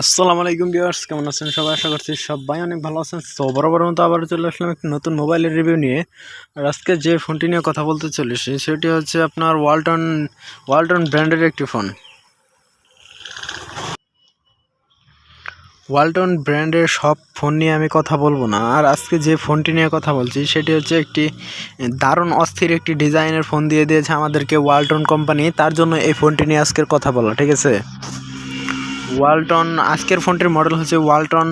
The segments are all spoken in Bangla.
আসসালামু আলাইকুম ভিউয়ার্স, কেমন আছেন সবাই? আশা করছি সবাই অনেক ভালো আছেন। সো বরাবর মতো আবার চলে আসলাম একটি নতুন মোবাইলের রিভিউ নিয়ে। আর আজকে যে ফোনটি নিয়ে কথা বলতে চলেছি, সেটি হচ্ছে আপনার ওয়ালটন ওয়ালটন ব্র্যান্ডের একটি ফোন। ওয়ালটন ব্র্যান্ডের সব ফোন নিয়ে আমি কথা বলব না। আর আজকে যে ফোনটি নিয়ে কথা বলছি, সেটি হচ্ছে একটি দারুণ অস্থির একটি ডিজাইনের ফোন দিয়ে দিয়েছে আমাদেরকে ওয়ালটন কোম্পানি। তার জন্য এই ফোনটি নিয়ে আজকের কথা বলা, ঠিক আছে? ওয়ালটন, আজকের ফোনটির মডেল হচ্ছে Walton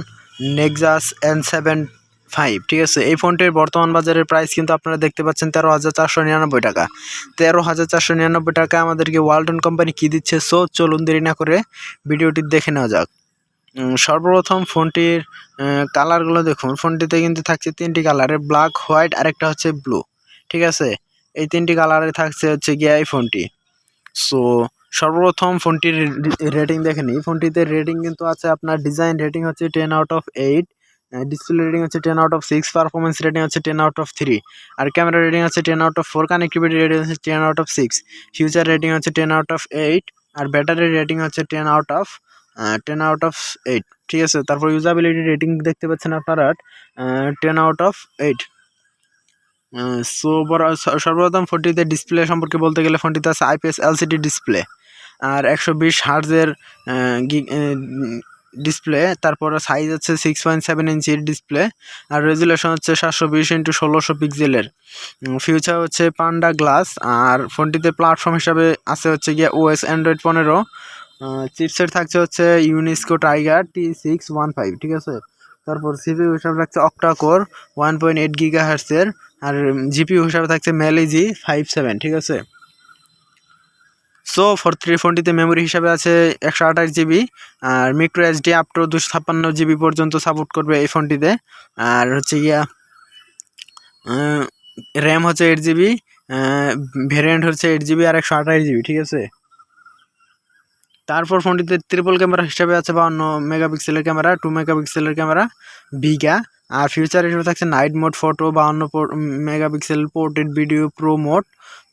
Nexus N seven five ঠিক আছে? এই ফোনটির বর্তমান বাজারের প্রাইস কিন্তু আপনারা দেখতে পাচ্ছেন তেরো হাজার চারশো নিরানব্বই টাকা। তেরো হাজার চারশো নিরানব্বই টাকা আমাদেরকে ওয়ালটন কোম্পানি কী দিচ্ছে? সো চলুন দেরি না করে ভিডিওটি দেখে নেওয়া যাক। সর্বপ্রথম ফোনটির কালারগুলো দেখুন। ফোনটিতে কিন্তু থাকছে তিনটি কালারের ব্ল্যাক হোয়াইট আরেকটা হচ্ছে ব্লু ঠিক আছে? এই তিনটি কালারে থাকছে হচ্ছে গিয়ে এই ফোনটি। সো সর্বপ্রথম ফোনটির রেটিং দেখে নিই। ফোনটিতে রেটিং কিন্তু আছে আপনার ডিজাইন রেটিং হচ্ছে ten out of eight display rating হচ্ছে ten out of six performance rating হচ্ছে টেন আউট অফ থ্রি আর ক্যামেরা রেটিং হচ্ছে ten out of four connectivity rating হচ্ছে ten out of six feature rating হচ্ছে টেন আউট অফ এইট আর ব্যাটারি রেটিং হচ্ছে ten out of ten out of eight ঠিক আছে? তারপর ইউজাবিলিটি রেটিং দেখতে পাচ্ছেন আপনারা ten out of eight so, সর্বপ্রথম ফোনটিতে ডিসপ্লে সম্পর্কে বলতে গেলে ফোনটিতে আছে আইপিএস এলসিডি ডিসপ্লে আর একশো বিশ হার্জের ডিসপ্লে তারপর সাইজ হচ্ছে সিক্স পয়েন্ট সেভেন ইঞ্চির ডিসপ্লে আর রেজুলেশন হচ্ছে সাতশো বিশ ইন্টু ষোলোশো পিক্সেলের ফিউচার হচ্ছে পান্ডা গ্লাস আর ফোনটিতে প্ল্যাটফর্ম হিসাবে আছে হচ্ছে গিয়ে ওএস অ্যান্ড্রয়েড পনেরো চিপসেট থাকছে হচ্ছে Unisoc Tiger T six one five ঠিক আছে? তারপর সিপিইউ হিসাবে থাকছে octa core one point eight giga হার্সের আর জিপিইউ হিসাবে থাকছে মেলিজি ফাইভ সেভেন ঠিক আছে? সো ফোর থ্রি ফোনটিতে মেমোরি হিসাবে আছে একশো আঠাশ জিবি আর মিক্রো এইচডি আপ টু দুশো ছাপ্পান্ন জিবি পর্যন্ত সাপোর্ট করবে এই ফোনটিতে আর হচ্ছে গিয়া র্যাম হচ্ছে এইট জিবি ভ্যারিয়েন্ট হচ্ছে এইট জিবি আর একশো আঠাশ জিবি ঠিক আছে? তারপর ফোনটিতে ট্রিপল ক্যামেরা হিসাবে আছে বাউন্ন মেগাপিক্সেলের ক্যামেরা টু মেগাপিক্সেলের ক্যামেরা ভিগা আর ফিউচার হিসেবে থাকছে নাইট মোড ফটো বাউন্ন megapixel portrait video pro mode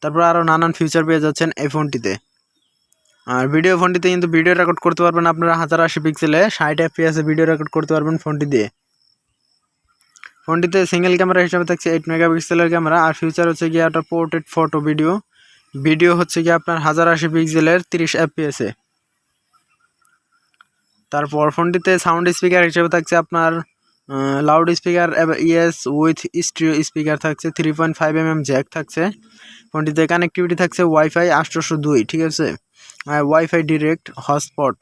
তারপর আরও নানান ফিউচার পেয়ে যাচ্ছেন এই ফোনটিতে। আর ভিডিও ফোনটিতে কিন্তু ভিডিও রেকর্ড করতে পারবেন আপনারা হাজার আশি পিক্সেলে ষাট এফপিএসে ভিডিও রেকর্ড করতে পারবেন ফোনটি দিয়ে। ফোনটিতে সিঙ্গেল ক্যামেরা হিসাবে থাকছে এইট মেগাপিক্সেলের ক্যামেরা আর ফিউচার হচ্ছে গিয়ে একটা পোর্টেড ফটো ভিডিও ভিডিও হচ্ছে গিয়ে আপনার হাজার আশি পিক্সেলের তিরিশ এফপিএসে তারপর ফোনটিতে সাউন্ড স্পিকার হিসেবে থাকছে আপনার লাউড স্পিকার ইএস উইথ স্টিও স্পিকার থাকছে three point five M M jack থাকছে। ফোনটিতে কানেক্টিভিটি থাকছে ওয়াইফাই আটশোশো দুই, ঠিক আছে? WiFi direct hotspot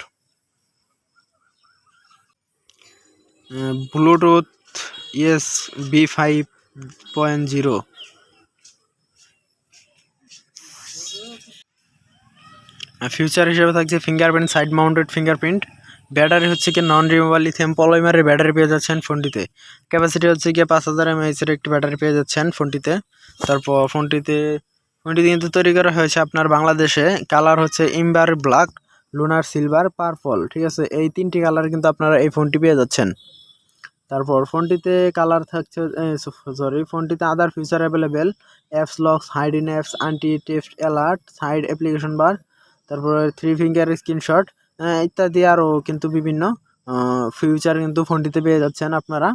Bluetooth ES B five point zero feature হিসেবে থাকছে fingerprint side mounted fingerprint battery হচ্ছে কি নন রিমুভাল লিথিয়াম পলিমারের ব্যাটারি পেয়ে যাচ্ছেন ফোনটিতে। ক্যাপাসিটি হচ্ছে গিয়ে পাঁচ হাজার এমএএচের একটি ব্যাটারি পেয়ে যাচ্ছেন ফোনটিতে। তারপর ফোনটিতে, ফোনটি কিন্তু তৈরি করা হয়েছে আপনার বাংলাদেশে। কালার হচ্ছে ember black lunar silver purple ঠিক আছে? এই তিনটি কালার কিন্তু আপনারা এই ফোনটি পেয়ে যাচ্ছেন। তারপর ফোনটিতে কালার থাকছে সরি ফোনটিতে other feature available apps locks hide in apps anti test alert side application bar তারপর থ্রি ফিঙ্গার স্ক্রিনশট ইত্যাদি আরও কিন্তু বিভিন্ন ফিউচার কিন্তু ফোনটিতে পেয়ে যাচ্ছেন আপনারা।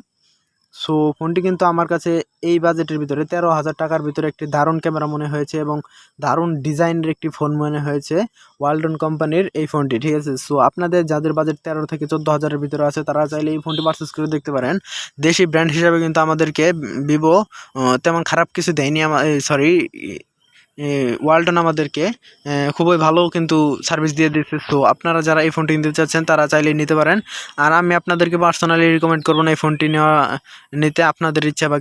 সো ফোনটি কিন্তু আমার কাছে এই বাজেটের ভিতরে তেরো হাজার টাকার ভিতরে একটি দারুণ ক্যামেরা মনে হয়েছে এবং দারুণ ডিজাইনের একটি ফোন মনে হয়েছে ওয়ালটন কোম্পানির এই ফোনটি ঠিক আছে? সো আপনাদের যাদের বাজেট তেরো থেকে চোদ্দ হাজারের ভিতরে আছে, তারা চাইলে এই ফোনটি পারচেস করে দেখতে পারেন। দেশি ব্র্যান্ড হিসাবে কিন্তু আমাদেরকে ভিভো তেমন খারাপ কিছু দেয়নি আমার সরি ওয়ালটন আমাদেরকে খুবই ভালো কিন্তু সার্ভিস দিয়ে দিচ্ছে সো আপনারা যারা এই ফোনটি নিতে চাচ্ছেন, তারা চাইলে নিতে পারেন। আর আমি আপনাদেরকে পার্সোনালি রিকমেন্ড করব না এই ফোনটি নেওয়া, নিতে আপনাদের ইচ্ছা বা